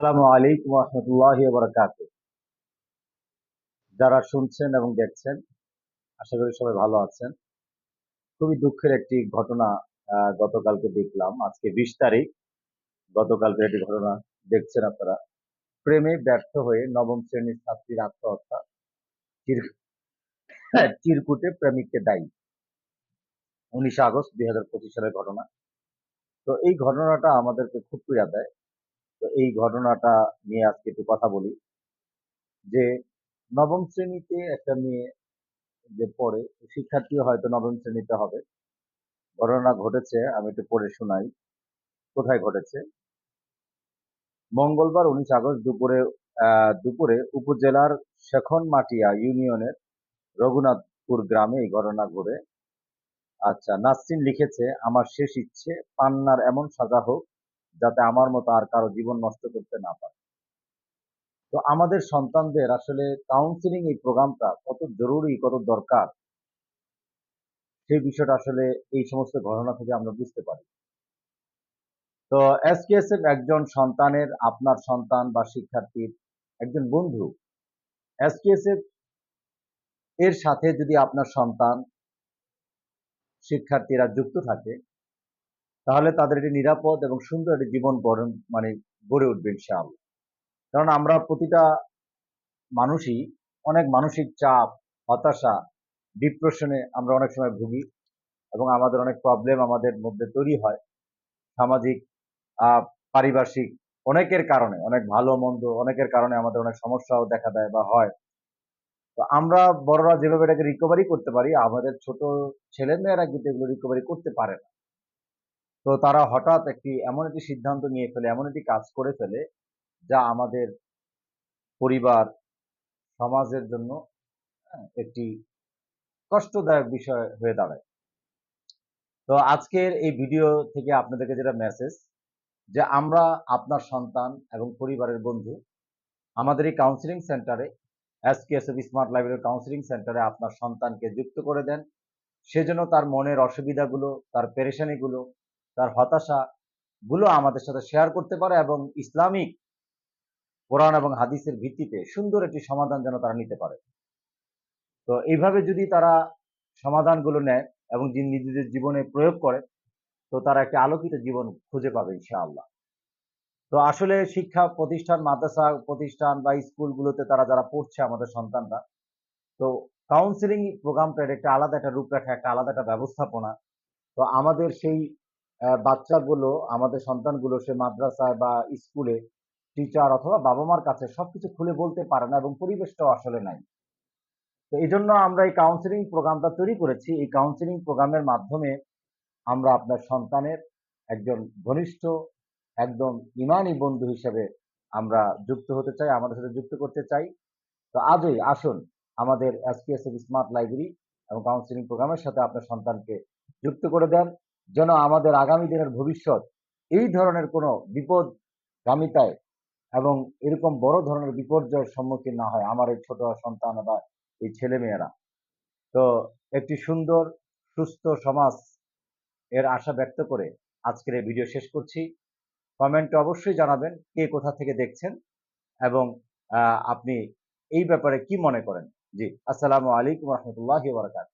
আসসালামু আলাইকুম রহমতুল্লাহ বরকাত যারা শুনছেন এবং দেখছেন, আশা করি সবাই ভালো আছেন। খুবই দুঃখের একটি ঘটনা গতকালকে দেখলাম। আজকে বিশ তারিখ, গতকালকে একটি ঘটনা দেখছেন আপনারা। প্রেমে ব্যর্থ হয়ে নবম শ্রেণির ছাত্রীর আত্মহত্যা। চির- চিরকুটে প্রেমিককে দায়ী। উনিশে আগস্ট দুই হাজার পঁচিশ সালের ঘটনা। তো এই ঘটনাটা আমাদেরকে খুব পীড়া দেয়। তো এই ঘটনাটা নিয়ে আজকে একটু কথা বলি। যে নবম শ্রেণীতে একটা মেয়ে যে পড়ে, শিক্ষার্থী হয়তো নবম শ্রেণীতে হবে। ঘটনা ঘটেছে, আমি একটু পড়ে শোনাই, কোথায় ঘটেছে? মঙ্গলবার উনিশ আগস্ট দুপুরে দুপুরে উপজেলার শেখনমাটিয়া ইউনিয়নের রঘুনাথপুর গ্রামে এই ঘটনা ঘটে। আচ্ছা নাসরিন লিখেছে, আমার শেষ ইচ্ছে পান্নার এমন সাজা হোক যাতে আমার মতো আর কারও জীবন নষ্ট করতে না পারে। তো আমাদের সন্তানদের আসলে কাউন্সিলিং এই প্রোগ্রামটা কত জরুরি, কত দরকার, সেই বিষয়টা আসলে এই সমস্ত ঘটনা থেকে আমরা বুঝতে পারি। তো এসকেএসএফ একজন সন্তানের, আপনার সন্তান বা শিক্ষার্থীর একজন বন্ধু। এসকেএসএফ এর সাথে যদি আপনার সন্তান শিক্ষার্থীরা যুক্ত থাকে তাহলে তাদের একটি নিরাপদ এবং সুন্দর একটি জীবন গড়ন মানে গড়ে উঠবে ইনশাআল্লাহ। কারণ আমরা প্রতিটা মানুষই অনেক মানসিক চাপ, হতাশা ডিপ্রেশনে আমরা অনেক সময় ভুগি এবং আমাদের অনেক প্রবলেম আমাদের মধ্যে তৈরি হয়। সামাজিক পারিপার্শ্বিক অনেকের কারণে, অনেক ভালো মন্দ অনেকের কারণে আমাদের অনেক সমস্যাও দেখা দেয় বা হয়। তো আমরা বড়রা যেভাবে এটাকে রিকভারি করতে পারি, আমাদের ছোট ছেলে মেয়েরা কিন্তু এগুলো রিকভারি করতে পারে না। তো তারা হঠাৎ একটি এমন একটি সিদ্ধান্ত নিয়ে ফেলে এমন একটি কাজ করে ফেলে যা আমাদের পরিবার সমাজের জন্য হ্যাঁ, একটি কষ্টদায়ক বিষয় হয়ে দাঁড়ায়। তো আজকের এই ভিডিও থেকে আপনাদেরকে যেটা মেসেজ যে আমরা আপনার সন্তান এবং পরিবারের বন্ধু আমাদের এই কাউন্সিলিং সেন্টারে এসকেএসএফ স্মার্ট লাইব্রেরি কাউন্সিলিং সেন্টারে আপনার সন্তানকে যুক্ত করে দেন। সেজন্য তার মনের অসুবিধাগুলো তার পেরেশানিগুলো তার হতাশা গুলো আমাদের সাথে শেয়ার করতে পারে এবং ইসলামিক কোরআন এবং হাদিসের ভিত্তিতে সুন্দর একটি সমাধান যেন তারা নিতে পারে। তো এইভাবে যদি তারা সমাধানগুলো নেয় এবং নিজেদের জীবনে প্রয়োগ করে, তো তারা একটি আলোকিত জীবন খুঁজে পাবে ইনশাআল্লাহ। তো আসলে শিক্ষা প্রতিষ্ঠান, মাদ্রাসা প্রতিষ্ঠান বা স্কুলগুলোতে তারা যারা পড়ছে আমাদের সন্তানরা, তো কাউন্সিলিং প্রোগ্রামটা একটা আলাদা একটা রূপরেখা, একটা আলাদা একটা ব্যবস্থাপনা। তো আমাদের সেই বাচ্চাগুলো, আমাদের সন্তানগুলো সে মাদ্রাসায় বা স্কুলে টিচার অথবা বাবা মার কাছে সবকিছু খুলে বলতে পারে না এবং পরিবেশটাও আসলে নাই। তো এই জন্য আমরা এই কাউন্সিলিং প্রোগ্রামটা তৈরি করেছি। এই কাউন্সিলিং প্রোগ্রামের মাধ্যমে আমরা আপনার সন্তানের একজন ঘনিষ্ঠ, একদম ইমানি বন্ধু হিসেবে আমরা যুক্ত হতে চাই, আমাদের সাথে যুক্ত করতে চাই। তো আজই আসুন আমাদের এসপিএসএফ স্মার্ট লাইব্রেরি এবং কাউন্সিলিং প্রোগ্রামের সাথে আপনার সন্তানকে যুক্ত করে দেন। যেন আমাদের আগামী দিনের ভবিষ্যৎ এই ধরনের কোনো বিপদগামিতায় এবং এরকম বড় ধরনের বিপর্যয়ের সম্মুখীন না হয় আমার এই ছোট সন্তান বা এই ছেলে মেয়েরা তো একটি সুন্দর, সুস্থ সমাজ এর আশা ব্যক্ত করে আজকের এই ভিডিও শেষ করছি। কমেন্টে অবশ্যই জানাবেন কে কোথা থেকে দেখছেন এবং আপনি এই ব্যাপারে কি মনে করেন? জি, আসসালামু আলাইকুম রহমতুল্লাহ বারকাত